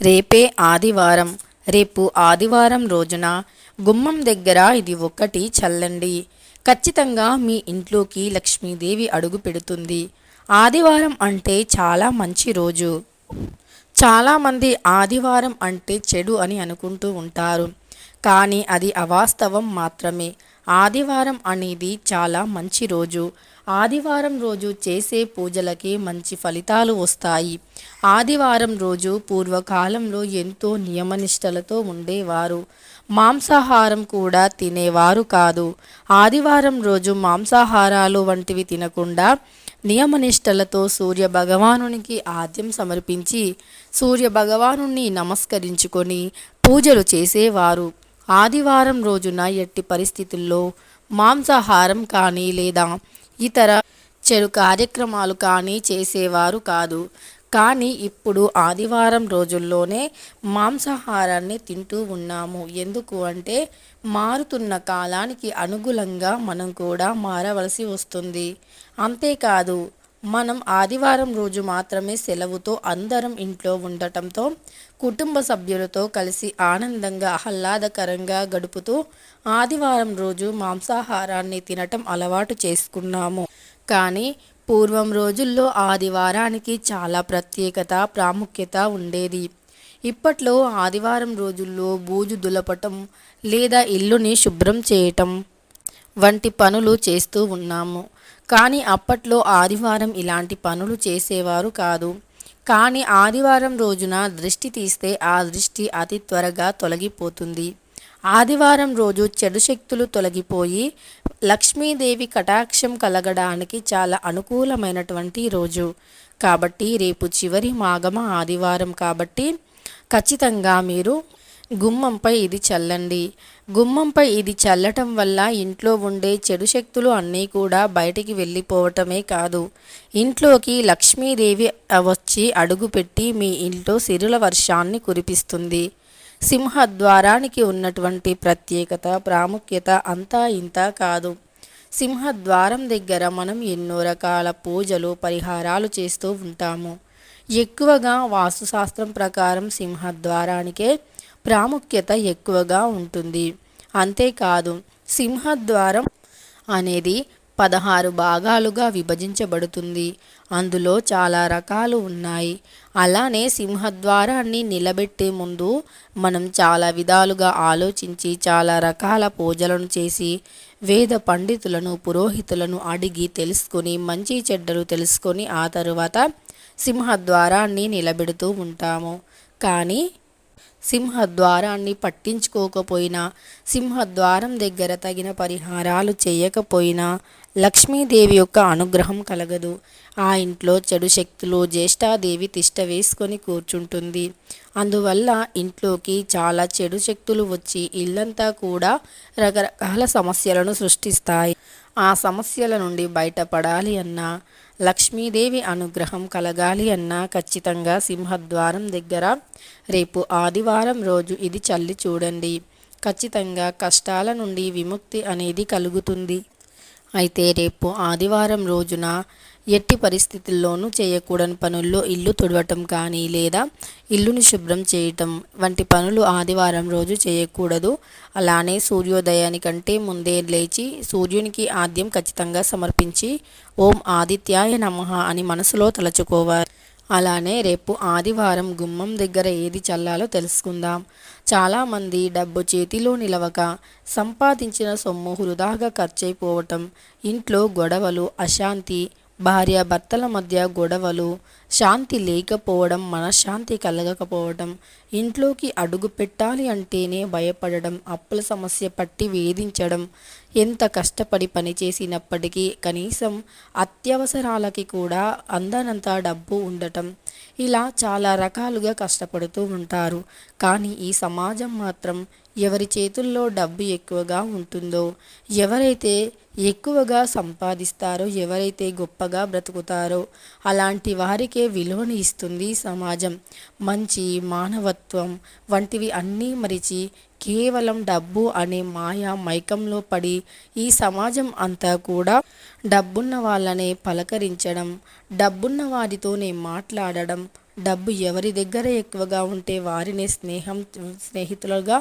రేపే ఆదివారం. రేపు ఆదివారం రోజున గుమ్మం దగ్గర ఇది ఒక్కటి చల్లండి. ఖచ్చితంగా మీ ఇంట్లోకి లక్ష్మీదేవి అడుగు పెడుతుంది. ఆదివారం అంటే చాలా మంచి రోజు. చాలామంది ఆదివారం అంటే చెడు అని అనుకుంటూ ఉంటారు. కానీ అది అవాస్తవం మాత్రమే. ఆదివారం అనేది చాలా మంచి రోజు. ఆదివారం రోజు చేసే పూజలకి మంచి ఫలితాలు వస్తాయి. ఆదివారం రోజు పూర్వకాలంలో ఎంతో నియమనిష్టలతో ఉండేవారు. మాంసాహారం కూడా తినేవారు కాదు. ఆదివారం రోజు మాంసాహారాలు వంటివి తినకుండా నియమనిష్టలతో సూర్య భగవానునికి ఆద్యం సమర్పించి సూర్య భగవాను నమస్కరించుకొని పూజలు చేసేవారు. ఆదివారం రోజున ఎట్టి పరిస్థితుల్లో మాంసాహారం కానీ లేదా ఇతర చెడు కార్యక్రమాలు కానీ చేసేవారు కాదు. కానీ ఇప్పుడు ఆదివారం రోజుల్లోనే మాంసాహారాన్ని తింటూ ఉన్నాము. ఎందుకు అంటే మారుతున్న కాలానికి అనుగుణంగా మనం కూడా మారవలసి వస్తుంది. అంతేకాదు మనం ఆదివారం రోజు మాత్రమే సెలవుతో అందరం ఇంట్లో ఉండటంతో కుటుంబ సభ్యులతో కలిసి ఆనందంగా ఆహ్లాదకరంగా గడుపుతూ ఆదివారం రోజు మాంసాహారాన్ని తినటం అలవాటు చేసుకున్నాము. కానీ పూర్వం రోజుల్లో ఆదివారానికి చాలా ప్రత్యేకత ప్రాముఖ్యత ఉండేది. ఇప్పట్లో ఆదివారం రోజుల్లో బూజు దులపటం లేదా ఇల్లుని శుభ్రం చేయటం వంటి పనులు చేస్తూ ఉన్నాము. కానీ అప్పట్లో ఆదివారం ఇలాంటి పనులు చేసేవారు కాదు. కానీ ఆదివారం రోజున దృష్టి తీస్తే ఆ దృష్టి అతి త్వరగా తొలగిపోతుంది. ఆదివారం రోజు చెడు శక్తులు తొలగిపోయి లక్ష్మీదేవి కటాక్షం కలగడానికి చాలా అనుకూలమైనటువంటి రోజు. కాబట్టి రేపు చివరి మాగమ ఆదివారం కాబట్టి ఖచ్చితంగా మీరు గుమ్మంపై ఇది చల్లండి. గుమ్మంపై ఇది చల్లటం వల్ల ఇంట్లో ఉండే చెడు శక్తులు అన్నీ కూడా బయటికి వెళ్ళిపోవటమే కాదు. ఇంట్లోకి లక్ష్మీదేవి వచ్చి అడుగుపెట్టి మీ ఇంట్లో సిరుల వర్షాన్ని కురిపిస్తుంది. సింహద్వారానికి ఉన్నటువంటి ప్రత్యేకత ప్రాముఖ్యత అంతా ఇంత కాదు. సింహద్వారం దగ్గర మనం ఎన్నో రకాల పూజలు పరిహారాలు చేస్తూ ఉంటాము. ఎక్కువగా వాస్తుశాస్త్రం ప్రకారం సింహద్వారానికే ప్రాముఖ్యత ఎక్కువగా ఉంటుంది. అంతేకాదు సింహద్వారం అనేది పదహారు భాగాలుగా విభజించబడుతుంది. అందులో చాలా రకాలు ఉన్నాయి. అలానే సింహద్వారాన్ని నిలబెట్టే ముందు మనం చాలా విధాలుగా ఆలోచించి చాలా రకాల పూజలను చేసి వేద పండితులను పురోహితులను అడిగి తెలుసుకొని మంచి చెడ్డలు తెలుసుకొని ఆ తరువాత సింహద్వారాన్ని నిలబెడుతూ ఉంటాము. కానీ సింహద్వారాన్ని పట్టించుకోకపోయినా సింహద్వారం దగ్గర తగిన పరిహారాలు చేయకపోయినా లక్ష్మీదేవి యొక్క అనుగ్రహం కలగదు. ఆ ఇంట్లో చెడు శక్తులు జ్యేష్ఠాదేవి తిష్ట వేసుకొని కూర్చుంటుంది. అందువల్ల ఇంట్లోకి చాలా చెడు శక్తులు వచ్చి ఇల్లంతా కూడా రకరకాల సమస్యలను సృష్టిస్తాయి. ఆ సమస్యల నుండి బయటపడాలి అన్నా లక్ష్మీదేవి అనుగ్రహం కలగాలి అన్నా ఖచ్చితంగా సింహద్వారం దగ్గర. రేపు ఆదివారం రోజు ఇది చల్లి చూడండి. ఖచ్చితంగా కష్టాల నుండి విముక్తి అనేది కలుగుతుంది. అయితే రేపు ఆదివారం రోజున ఎట్టి పరిస్థితుల్లోనూ చేయకూడని పనుల్లో ఇల్లు తుడవటం కానీ లేదా ఇల్లుని శుభ్రం చేయటం వంటి పనులు ఆదివారం రోజు చేయకూడదు. అలానే సూర్యోదయానికంటే ముందే లేచి సూర్యునికి ఆద్యం ఖచ్చితంగా సమర్పించి ఓం ఆదిత్యాయ నమః అని మనసులో తలచుకోవాలి. అలానే రేపు ఆదివారం గుమ్మం దగ్గర ఏది చల్లాలో తెలుసుకుందాం. చాలామంది డబ్బు చేతిలో నిలవక సంపాదించిన సొమ్ము వృధాగా ఖర్చయిపోవటం ఇంట్లో గొడవలు అశాంతి భార్యాభర్తల మధ్య గొడవలు శాంతి లేకపోవడం మనశ్శాంతి కలగకపోవడం ఇంట్లోకి అడుగు పెట్టాలి అంటేనే భయపడడం అప్పుల సమస్య పట్టి వేధించడం ఎంత కష్టపడి పనిచేసినప్పటికీ కనీసం అత్యవసరాలకి కూడా అందనంత డబ్బు ఉండటం. ఇలా చాలా రకాలుగా కష్టపడుతూ ఉంటారు. కానీ ఈ సమాజం మాత్రం ఎవరి చేతుల్లో డబ్బు ఎక్కువగా ఉంటుందో ఎవరైతే ఎక్కువగా సంపాదిస్తారో ఎవరైతే గొప్పగా బ్రతుకుతారో అలాంటి వారికే విలువను ఇస్తుంది సమాజం. మంచి మానవత్వం వంటివి అన్నీ మరిచి కేవలం డబ్బు అనే మాయ మైకంలో పడి ఈ సమాజం అంతా కూడా డబ్బున్న వాళ్ళనే పలకరించడం డబ్బున్న వారితోనే మాట్లాడడం డబ్బు ఎవరి దగ్గర ఎక్కువగా ఉంటే వారిని స్నేహం స్నేహితులుగా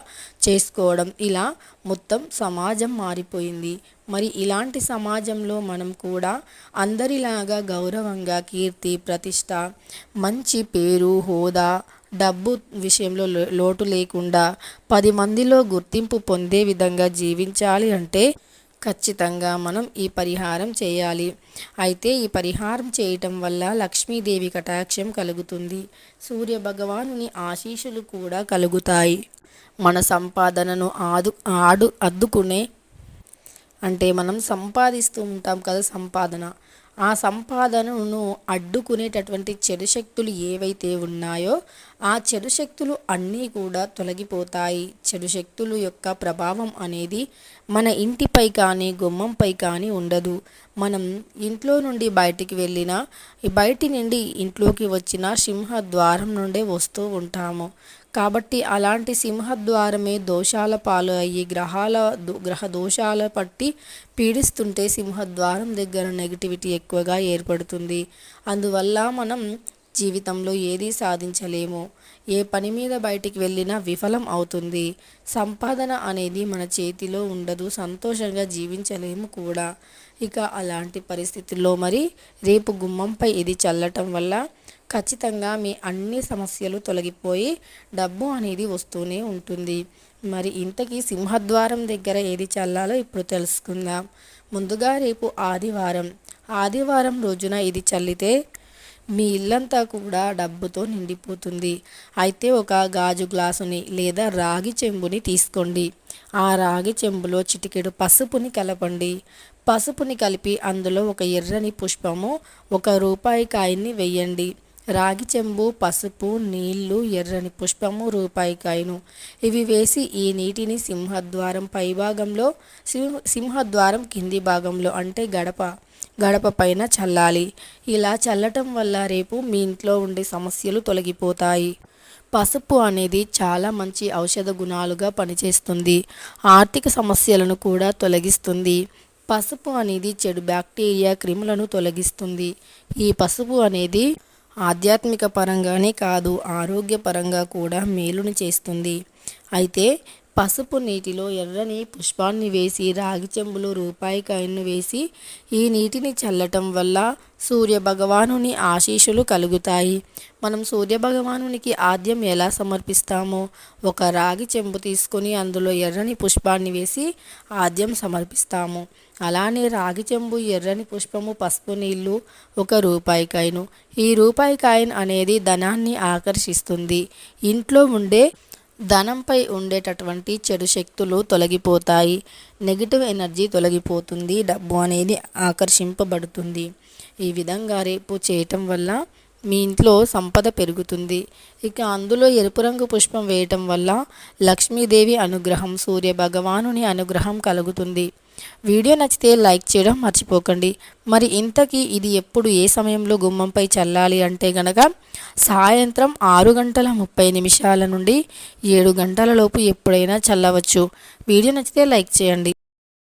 చేసుకోవడం. ఇలా మొత్తం సమాజం మారిపోయింది. మరి ఇలాంటి సమాజంలో మనం కూడా అందరిలాగా గౌరవంగా కీర్తి ప్రతిష్ట మంచి పేరు హోదా డబ్బు విషయంలో లోటు లేకుండా పది మందిలో గుర్తింపు పొందే విధంగా జీవించాలి అంటే ఖచ్చితంగా మనం ఈ పరిహారం చేయాలి. అయితే ఈ పరిహారం చేయటం వల్ల లక్ష్మీదేవి కటాక్షం కలుగుతుంది. సూర్య భగవానుని ఆశీస్సులు కూడా కలుగుతాయి. మన సంపాదనను ఆదు ఆడు అద్దుకునే అంటే మనం సంపాదిస్తూ ఉంటాం కదా సంపాదన. ఆ సంపాదనను అడ్డుకునేటటువంటి చెడు శక్తులు ఏవైతే ఉన్నాయో ఆ చెడు శక్తులు అన్నీ కూడా తొలగిపోతాయి. చెడు శక్తులు యొక్క ప్రభావం అనేది మన ఇంటిపై కానీ గుమ్మంపై కానీ ఉండదు. మనం ఇంట్లో నుండి బయటికి వెళ్ళినా బయటి నుండి ఇంట్లోకి వచ్చిన సింహద్వారం నుండే వస్తూ ఉంటాము. కాబట్టి అలాంటి సింహద్వారమే దోషాల పాలు అయ్యి గ్రహాల దో- గ్రహ దోషాల పట్టి పీడిస్తుంటే సింహద్వారం దగ్గర నెగిటివిటీ ఎక్కువగా ఏర్పడుతుంది. అందువల్ల మనం జీవితంలో ఏదీ సాధించలేము. ఏ పని మీద బయటికి వెళ్ళినా విఫలం అవుతుంది. సంపాదన అనేది మన చేతిలో ఉండదు. సంతోషంగా జీవించలేము కూడా. ఇక అలాంటి పరిస్థితుల్లో మరి రేపు గుమ్మంపై ఇది చల్లటం వల్ల ఖచ్చితంగా మీ అన్ని సమస్యలు తొలగిపోయి డబ్బు అనేది వస్తూనే ఉంటుంది. మరి ఇంతకీ సింహద్వారం దగ్గర ఏది చల్లాలో ఇప్పుడు తెలుసుకుందాం. ముందుగా రేపు ఆదివారం. ఆదివారం రోజున ఇది చల్లితే మీ ఇల్లంతా కూడా డబ్బుతో నిండిపోతుంది. అయితే ఒక గాజు గ్లాసుని లేదా రాగి చెంబుని తీసుకోండి. ఆ రాగి చెంబులో చిటికెడు పసుపుని కలపండి. పసుపుని కలిపి అందులో ఒక ఎర్రని పుష్పము ఒక రూపాయి కాయని వెయ్యండి. రాగి చెంబు పసుపు నీళ్ళు ఎర్రని పుష్పము రూపాయి కాయను. ఇవి వేసి ఈ నీటిని సింహద్వారం పైభాగంలో సింహ సింహద్వారం కింది భాగంలో అంటే గడప. గడప పైన చల్లాలి. ఇలా చల్లటం వల్ల రేపు మీ ఇంట్లో ఉండే సమస్యలు తొలగిపోతాయి. పసుపు అనేది చాలా మంచి ఔషధ గుణాలుగా పనిచేస్తుంది. ఆర్థిక సమస్యలను కూడా తొలగిస్తుంది. పసుపు అనేది చెడు బ్యాక్టీరియా క్రిములను తొలగిస్తుంది. ఈ పసుపు అనేది ఆధ్యాత్మిక పరంగానే కాదు ఆరోగ్యపరంగా కూడా మేలును చేస్తుంది. అయితే పసుపు నీటిలో ఎర్రని పుష్పాన్ని వేసి రాగి చెంబులో రూపాయి కాయను వేసి ఈ నీటిని చల్లటం వల్ల సూర్య భగవానుని ఆశీస్సులు కలుగుతాయి. మనం సూర్య భగవానునికి ఆద్యం ఎలా సమర్పిస్తామో ఒక రాగి చెంబు తీసుకొని అందులో ఎర్రని పుష్పాన్ని వేసి ఆద్యం సమర్పిస్తాము. అలానే రాగి చెంబు ఎర్రని పుష్పము పసుపు నీళ్ళు ఒక రూపాయి కాయను. ఈ రూపాయి కాయిన్ అనేది ధనాన్ని ఆకర్షిస్తుంది. ఇంట్లో ఉండే ధనంపై ఉండేటటువంటి చెడు శక్తులు తొలగిపోతాయి. నెగిటివ్ ఎనర్జీ తొలగిపోతుంది. డబ్బు అనేది ఆకర్షింపబడుతుంది. ఈ విధంగా రేపు చేయటం వల్ల మీ ఇంట్లో సంపద పెరుగుతుంది. ఇక అందులో ఎరుపు రంగు పుష్పం వేయటం వల్ల లక్ష్మీదేవి అనుగ్రహం సూర్య భగవానుని అనుగ్రహం కలుగుతుంది. వీడియో నచ్చితే లైక్ చేయడం మర్చిపోకండి. మరి ఇంతకీ ఇది ఎప్పుడు ఏ సమయంలో గుమ్మంపై చల్లాలి అంటే గనక సాయంత్రం ఆరు గంటల ముప్పై నిమిషాల నుండి ఏడు గంటల లోపు ఎప్పుడైనా చల్లవచ్చు. వీడియో నచ్చితే లైక్ చేయండి.